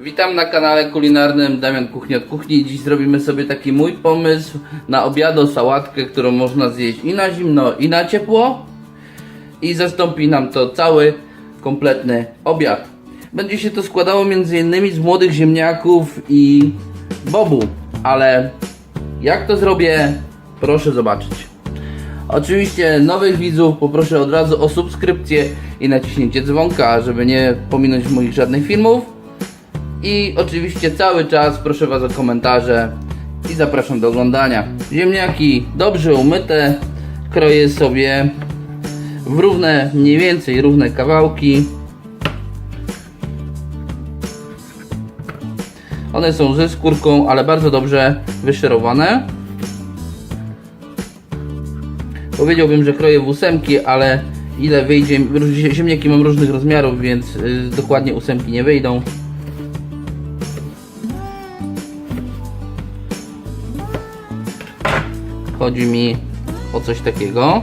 Witam na kanale kulinarnym Damian Kuchni od Kuchni. Dziś zrobimy sobie taki mój pomysł na obiado sałatkę, którą można zjeść i na zimno, i na ciepło. I zastąpi nam to cały, kompletny obiad. Będzie się to składało m.in. z młodych ziemniaków i bobu, ale jak to zrobię, proszę zobaczyć. Oczywiście nowych widzów poproszę od razu o subskrypcję i naciśnięcie dzwonka, żeby nie pominąć moich żadnych filmów. I oczywiście cały czas proszę Was o komentarze i zapraszam do oglądania. Ziemniaki dobrze umyte, kroję sobie w równe, mniej więcej równe kawałki. One są ze skórką, ale bardzo dobrze wyszerowane. Powiedziałbym, że kroję w ósemki, ale ile wyjdzie, ziemniaki mam różnych rozmiarów, więc y, dokładnie ósemki nie wyjdą. Chodzi mi o coś takiego.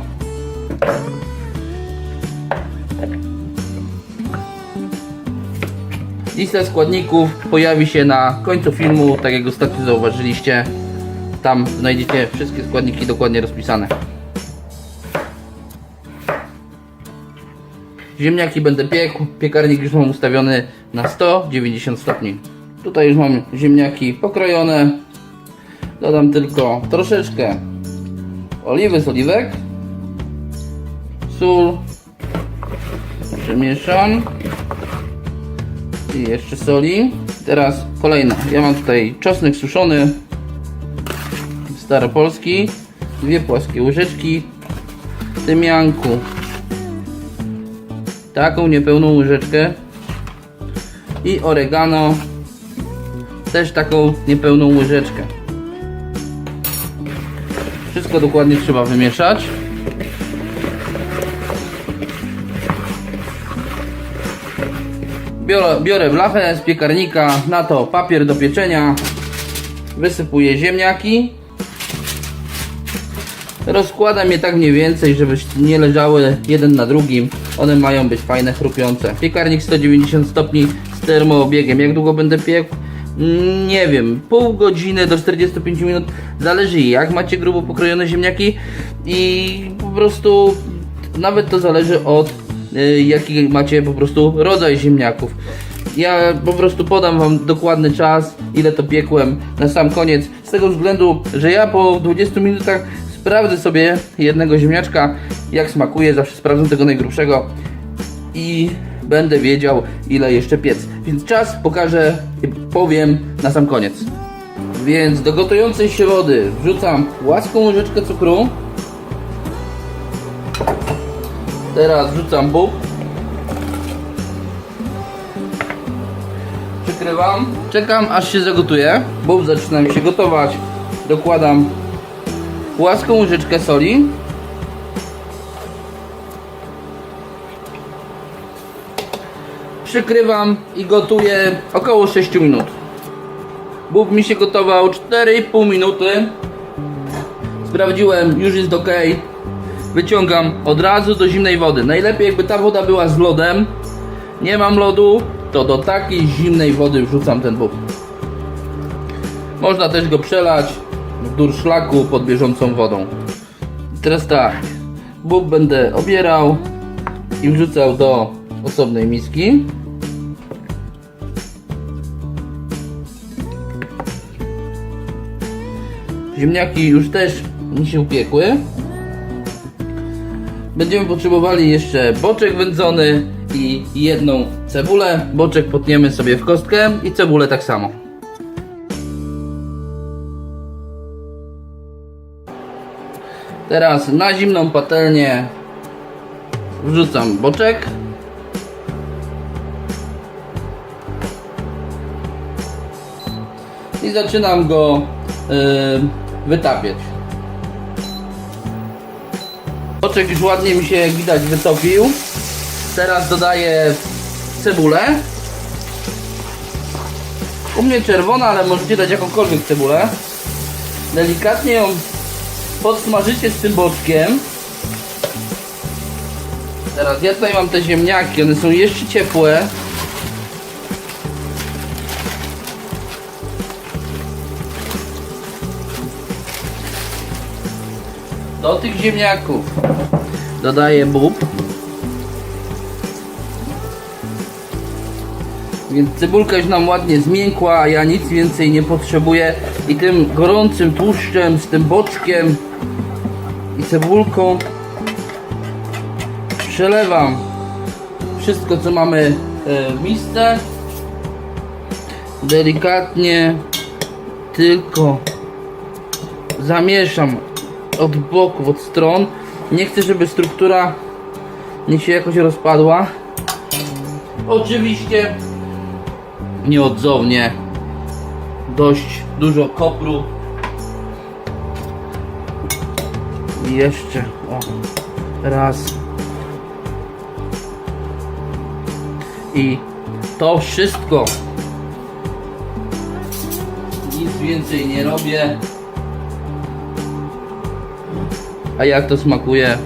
Lista składników pojawi się na końcu filmu, tak jak ostatnio zauważyliście. Tam znajdziecie wszystkie składniki dokładnie rozpisane. Ziemniaki będę piekł, piekarnik już mam ustawiony na 190 stopni. Tutaj już mam ziemniaki pokrojone. Dodam tylko troszeczkę oliwy z oliwek, sól, przemieszam. I jeszcze soli. Teraz kolejna. Ja mam tutaj czosnek suszony, staropolski, dwie płaskie łyżeczki. Tymianku, taką niepełną łyżeczkę. I oregano, też taką niepełną łyżeczkę. Wszystko dokładnie trzeba wymieszać. Biorę, biorę blachę z piekarnika, na to papier do pieczenia, wysypuję ziemniaki. Rozkładam je tak mniej więcej, żeby nie leżały jeden na drugim. One mają być fajne, chrupiące. Piekarnik 190 stopni z termoobiegiem. Jak długo będę piekł? Nie wiem, pół godziny do 45 minut, zależy jak macie grubo pokrojone ziemniaki i po prostu nawet to zależy od y, jaki macie po prostu rodzaj ziemniaków. Ja po prostu podam wam dokładny czas, ile to piekłem na sam koniec, z tego względu, że ja po 20 minutach sprawdzę sobie jednego ziemniaczka, jak smakuje, zawsze sprawdzę tego najgrubszego i będę wiedział ile jeszcze piec. Więc czas pokażę, powiem na sam koniec. Więc do gotującej się wody wrzucam łaską łyżeczkę cukru. Teraz wrzucam bób. Przykrywam. Czekam aż się zagotuje. Bób zaczyna mi się gotować. Dokładam łaską łyżeczkę soli. Przykrywam i gotuję około 6 minut. Bób mi się gotował 4,5 minuty. Sprawdziłem, już jest ok. Wyciągam od razu do zimnej wody. Najlepiej jakby ta woda była z lodem. Nie mam lodu, to do takiej zimnej wody wrzucam ten bób. Można też go przelać w durszlaku pod bieżącą wodą. Teraz tak, bób będę obierał i wrzucał do osobnej miski. Ziemniaki już też mi się upiekły. Będziemy potrzebowali jeszcze boczek wędzony i jedną cebulę. Boczek potniemy sobie w kostkę i cebulę tak samo. Teraz na zimną patelnię wrzucam boczek. I zaczynam go yy, wytapiać. Boczek już ładnie mi się jak widać wytopił. Teraz dodaję cebulę. U mnie czerwona, ale możecie dać jakąkolwiek cebulę. Delikatnie ją podsmażycie z tym boczkiem. Teraz ja tutaj mam te ziemniaki, one są jeszcze ciepłe. Do tych ziemniaków dodaję bób. Więc cebulka już nam ładnie zmiękła, a ja nic więcej nie potrzebuję. I tym gorącym tłuszczem, z tym boczkiem i cebulką przelewam wszystko co mamy e, w misce. Delikatnie tylko zamieszam od boków, od stron. Nie chcę, żeby struktura nie się jakoś rozpadła. Oczywiście nieodzownie dość dużo kopru i jeszcze o raz i to wszystko nic więcej nie robię a jak to smakuje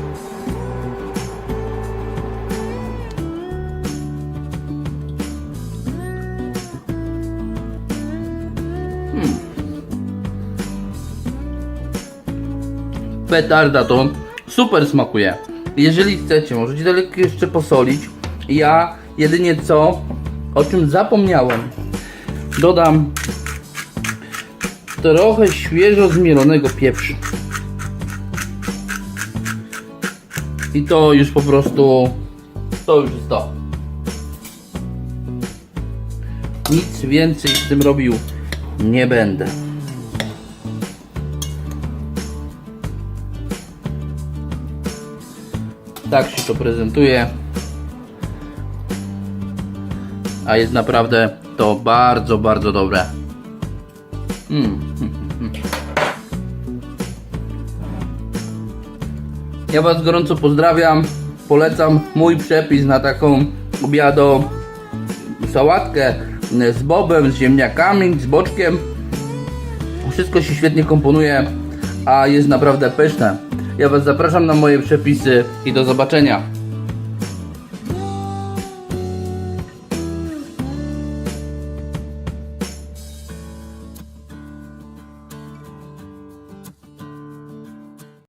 petarda to super smakuje. Jeżeli chcecie, możecie to lekko jeszcze posolić. Ja jedynie co, o czym zapomniałem, dodam trochę świeżo zmielonego pieprzu. I to już po prostu, to już jest to. Nic więcej z tym robił nie będę. Tak się to prezentuje. A jest naprawdę to bardzo, bardzo dobre. Mm. Ja Was gorąco pozdrawiam. Polecam mój przepis na taką obiado sałatkę z bobem, z ziemniakami, z boczkiem. Wszystko się świetnie komponuje, a jest naprawdę pyszne. Ja Was zapraszam na moje przepisy i do zobaczenia.